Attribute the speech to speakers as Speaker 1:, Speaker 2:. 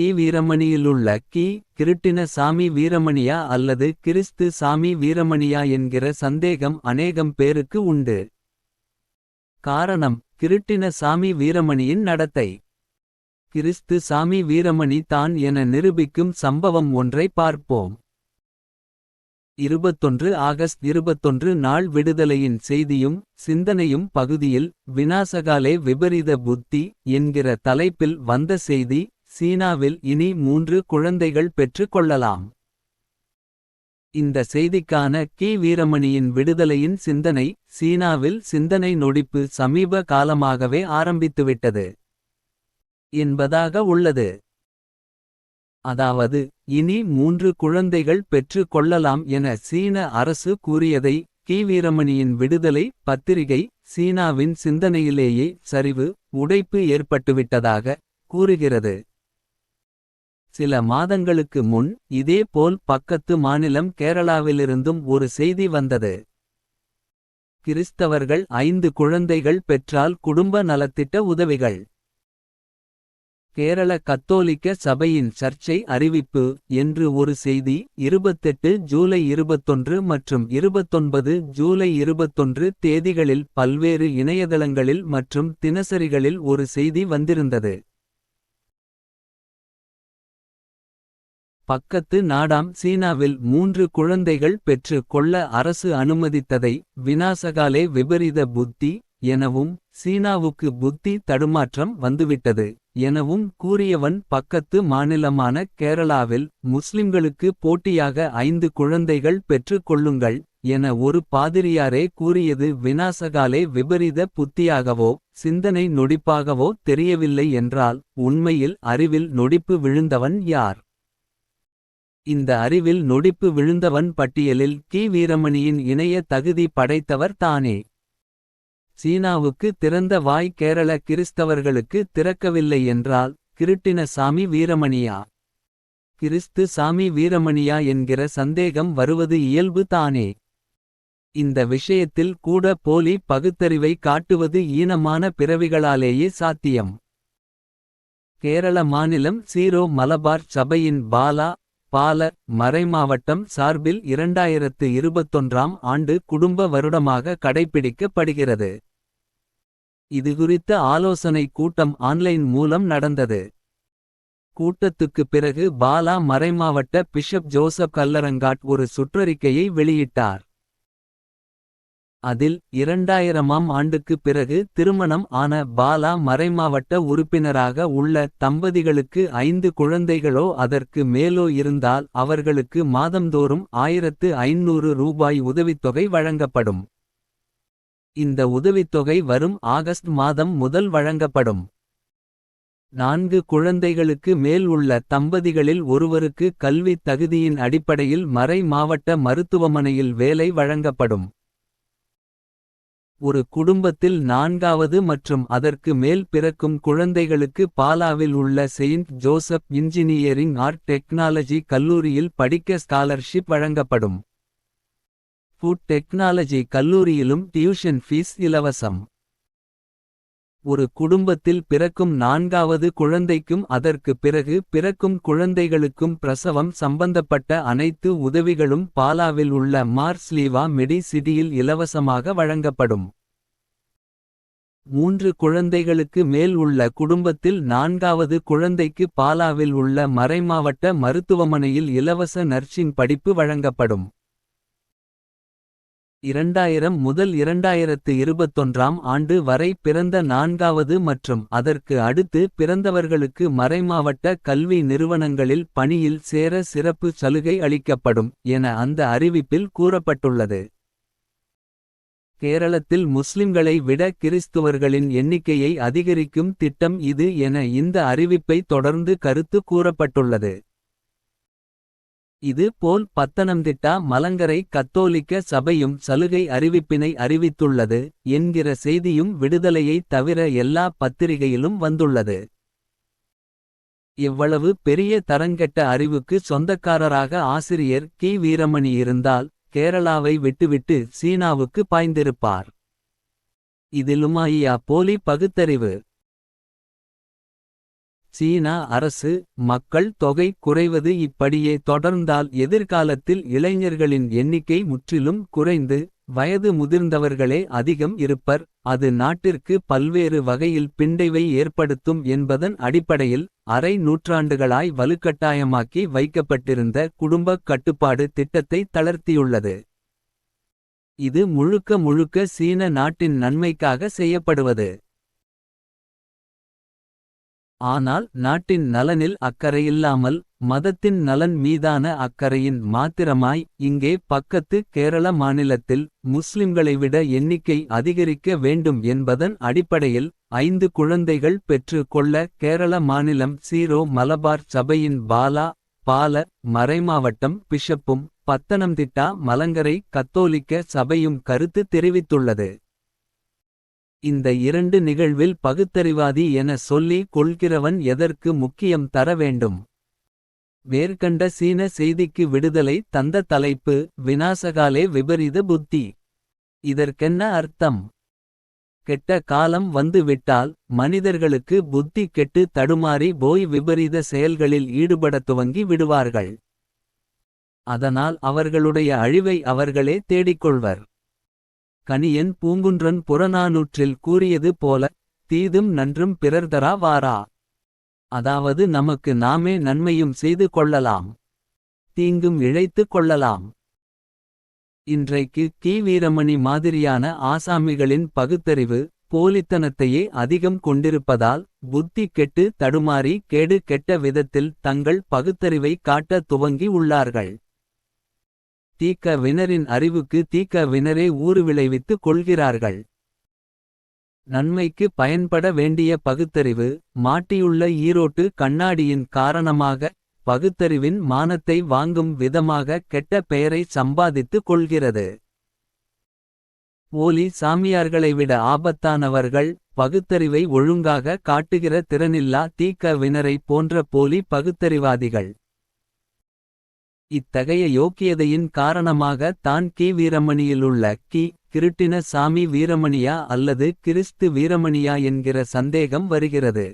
Speaker 1: கி வீரமணியிலுள்ள கி கிருட்டின சாமி வீரமணியா அல்லது கிறிஸ்து சாமி வீரமணியா என்கிற சந்தேகம் அநேகம் பேருக்கு உண்டு. காரணம் கிருட்டின சாமி வீரமணியின் நடத்தை. கிறிஸ்து சாமி வீரமணி தான் என நிரூபிக்கும் சம்பவம் ஒன்றை பார்ப்போம். 21 ஆகஸ்ட் 21 நாள் விடுதலையின் செய்தியும் சிந்தனையும் பகுதியில் வினாசகாலே விபரீத புத்தி என்கிற தலைப்பில் வந்த செய்தி சீனாவில் இனி மூன்று குழந்தைகள் பெற்றுக் கொள்ளலாம். இந்த செய்திக்கான கி வீரமணியின் விடுதலையின் சிந்தனை சீனாவில் சிந்தனை நொடிப்பு சமீப காலமாகவே ஆரம்பித்துவிட்டது. என்பதாக உள்ளது. அதாவது இனி மூன்று குழந்தைகள் பெற்று கொள்ளலாம் என சீன அரசு கூறியதை கி வீரமணியின் விடுதலை பத்திரிகை சீனாவின் சிந்தனையிலேயே சரிவு உடைப்பு ஏற்பட்டுவிட்டதாக கூறுகிறது. சில மாதங்களுக்கு முன் இதேபோல் பக்கத்து மாநிலம் கேரளாவிலிருந்தும் ஒரு செய்தி வந்தது. கிறிஸ்தவர்கள் ஐந்து குழந்தைகள் பெற்றால் குடும்ப நலத்திட்ட உதவிகள். கேரள கத்தோலிக்க சபையின் சர்ச்சை அறிவிப்பு என்று ஒரு செய்தி 28 ஜூலை 21 மற்றும் 29 ஜூலை 21 தேதிகளில் பல்வேறு இணையதளங்களில் மற்றும் தினசரிகளில் ஒரு செய்தி வந்திருந்தது. பக்கத்து நாடாம் சீனாவில் மூன்று குழந்தைகள் பெற்று கொள்ள அரசு அனுமதித்ததை வினாசகாலே விபரீத புத்தி எனவும் சீனாவுக்கு புத்தி தடுமாற்றம் வந்துவிட்டது எனவும் கூறியவன் பக்கத்து மாநிலமான கேரளாவில் முஸ்லிம்களுக்கு போட்டியாக ஐந்து குழந்தைகள் பெற்று கொள்ளுங்கள் என ஒரு பாதிரியாரே கூறியது வினாசகாலே விபரீத புத்தியாகவோ சிந்தனை நொடிப்பாகவோ தெரியவில்லை என்றால் உண்மையில் அறிவில் நொடிப்பு விழுந்தவன் யார்? இந்த அறிவில் நொடிப்பு விழுந்தவன் பட்டியலில் கி. வீரமணியின் இணைய தகுதி படைத்தவர் தானே. சீனாவுக்கு திறந்த வாய் கேரள கிறிஸ்தவர்களுக்கு திறக்கவில்லை என்றால் கிருட்டின சாமி வீரமணியா? கிறிஸ்து சாமி வீரமணியா என்கிற சந்தேகம் வருவது இயல்பு தானே. இந்த விஷயத்தில் கூட போலி பகுத்தறிவை காட்டுவது ஈனமான பிறவிகளாலேயே சாத்தியம். கேரள மாநிலம் சீரோ மலபார் சபையின் பாலா பாலர் மறைமாவட்டம் சார்பில் இரண்டாயிரத்து இருபத்தொன்றாம் ஆண்டு குடும்ப வருடமாக கடைப்பிடிக்கப்படுகிறது. இதுகுறித்த ஆலோசனை கூட்டம் ஆன்லைன் மூலம் நடந்தது. கூட்டத்துக்கு பிறகு பாலா மறைமாவட்ட பிஷப் ஜோசப் கல்லரங்காட் ஒரு சுற்றறிக்கையை வெளியிட்டார். அதில் இரண்டாயிரமாம் ஆண்டுக்கு பிறகு திருமணம் ஆன பாலா மறைமாவட்ட உறுப்பினராக உள்ள தம்பதிகளுக்கு ஐந்து குழந்தைகளோ அதற்கு மேலோ இருந்தால் அவர்களுக்கு மாதந்தோறும் ஆயிரத்து ஐநூறு ரூபாய் உதவித்தொகை வழங்கப்படும். இந்த உதவித்தொகை வரும் ஆகஸ்ட் மாதம் முதல் வழங்கப்படும். நான்கு குழந்தைகளுக்கு மேல் உள்ள தம்பதிகளில் ஒருவருக்கு கல்வி தகுதியின் அடிப்படையில் மறை மாவட்ட மருத்துவமனையில் வேலை வழங்கப்படும். ஒரு குடும்பத்தில் நான்காவது மற்றும் அதற்கு மேல் பிறக்கும் குழந்தைகளுக்கு பாலாவில் உள்ள saint Joseph engineering art technology கல்லூரியில் படிக்க ஸ்காலர்ஷிப் வழங்கப்படும். ஃபுட் டெக்னாலஜி கல்லூரியிலும் டியூஷன் ஃபீஸ் இலவசம். ஒரு குடும்பத்தில் பிறக்கும் நான்காவது குழந்தைக்கும் அதற்கு பிறகு பிறக்கும் குழந்தைகளுக்கும் பிரசவம் சம்பந்தப்பட்ட அனைத்து உதவிகளும் பாலாவில் உள்ள மார்ஸ்லீவா மெடி சிடியில் இலவசமாக வழங்கப்படும். மூன்று குழந்தைகளுக்கு மேல் உள்ள குடும்பத்தில் நான்காவது குழந்தைக்கு பாலாவில் உள்ள மறைமாவட்ட மருத்துவமனையில் இலவச நர்சிங் படிப்பு வழங்கப்படும். இரண்டாயிரம் முதல் இரண்டாயிரத்து இருபத்தொன்றாம் ஆண்டு வரை பிறந்த நான்காவது மற்றும் அதற்கு அடுத்து பிறந்தவர்களுக்கு மறைமாவட்ட கல்வி நிறுவனங்களில் பணியில் சேர சிறப்பு சலுகை அளிக்கப்படும் என அந்த அறிவிப்பில் கூறப்பட்டுள்ளது. கேரளத்தில் முஸ்லிம்களை விட கிறிஸ்துவர்களின் எண்ணிக்கையை அதிகரிக்கும் திட்டம் இது என இந்த அறிவிப்பை தொடர்ந்து கருத்து கூறப்பட்டுள்ளது. இது போல் பத்தனம்திட்டா மலங்கரை கத்தோலிக்க சபையும் சலுகை அறிவிப்பினை அறிவித்துள்ளது என்கிற செய்தியும் விடுதலையை தவிர எல்லா பத்திரிகையிலும் வந்துள்ளது. இவ்வளவு பெரிய தரங்கெட்ட அறிவுக்கு சொந்தக்காரராக ஆசிரியர் கி வீரமணி இருந்தால் கேரளாவை விட்டுவிட்டு சீனாவுக்கு பாய்ந்திருப்பார். இதிலுமாயியா போலி பகுத்தறிவு. சீனா அரசு மக்கள் தொகை குறைவது இப்படியே தொடர்ந்தால் எதிர்காலத்தில் இளைஞர்களின் எண்ணிக்கை முற்றிலும் குறைந்து வயது முதிர்ந்தவர்களே அதிகம் இருப்பர் அது நாட்டிற்கு பல்வேறு வகையில் பிண்டைவை ஏற்படுத்தும் என்பதன் அடிப்படையில் அரை நூற்றாண்டுகளாய் வலுக்கட்டாயமாக்கி வைக்கப்பட்டிருந்த குடும்பக் கட்டுப்பாடு திட்டத்தை தளர்த்தியுள்ளது. இது முழுக்க முழுக்க சீன நாட்டின் நன்மைக்காக செய்யப்படுவது. ஆனால் நாட்டின் நலனில் அக்கறையில்லாமல் மதத்தின் நலன் மீதான அக்கறையின் மாத்திரமாய் இங்கே பக்கத்து கேரள மாநிலத்தில் முஸ்லிம்களை விட எண்ணிக்கை அதிகரிக்க வேண்டும் என்பதன் அடிப்படையில் ஐந்து குழந்தைகள் பெற்று கொள்ள கேரள மாநிலம் சீரோ மலபார் சபையின் பாலா பால மறைமாவட்டம் பிஷப்பும் பத்தனம்திட்டா மலங்கரை கத்தோலிக்க சபையும் கருத்து தெரிவித்துள்ளது. இந்த இரண்டு நிகழ்வில் பகுத்தறிவாதி என சொல்லி கொள்கிறவன் எதற்கு முக்கியம் தர வேண்டும்? மேற்கண்ட சீன செய்திக்கு விடுதலை தந்த தலைப்பு வினாசகாலே விபரீத புத்தி. இதற்கென்ன அர்த்தம்? கெட்ட காலம் வந்து விட்டால் மனிதர்களுக்கு புத்தி கெட்டு தடுமாறி போய் விபரீத செயல்களில் ஈடுபடத் துவங்கி விடுவார்கள். அதனால் அவர்களுடைய அழிவை அவர்களே தேடிக்கொள்வர். கணியன் பூங்குன்றன் புறநானூற்றில் கூறியது போல தீதும் நன்றும் பிறர்தரா வாரா. அதாவது நமக்கு நாமே நன்மையும் செய்து கொள்ளலாம். தீங்கும் இழைத்து கொள்ளலாம். இன்றைக்கு கி. வீரமணி மாதிரியான ஆசாமிகளின் பகுத்தறிவு போலித்தனத்தையே அதிகம் கொண்டிருப்பதால் புத்தி கெட்டு தடுமாறி கேடு கெட்ட விதத்தில் தங்கள் பகுத்தறிவை காட்ட துவங்கி உள்ளார்கள். தீக்க வினரின் அறிவுக்கு தீக்க வினரே ஊறு விளைவித்து கொள்கிறார்கள். நன்மைக்கு பயன்பட வேண்டிய பகுத்தறிவு மாட்டியுள்ள ஈரோட்டு கண்ணாடியின் காரணமாக பகுத்தறிவின் மானத்தை வாங்கும் விதமாக கெட்ட பெயரை சம்பாதித்து கொள்கிறது. போலி சாமியார்களை விட ஆபத்தானவர்கள் பகுத்தறிவை ஒழுங்காக காட்டுகிற திறனில்லா தீக்க வினரை போன்ற போலி பகுத்தறிவாதிகள். இத்தகைய யோக்கியதையின் காரணமாக தான் கி. வீரமணியிலுள்ள கி. கிருட்டின சாமி வீரமணியா அல்லது கிறிஸ்து வீரமணியா என்கிற சந்தேகம் வருகிறது.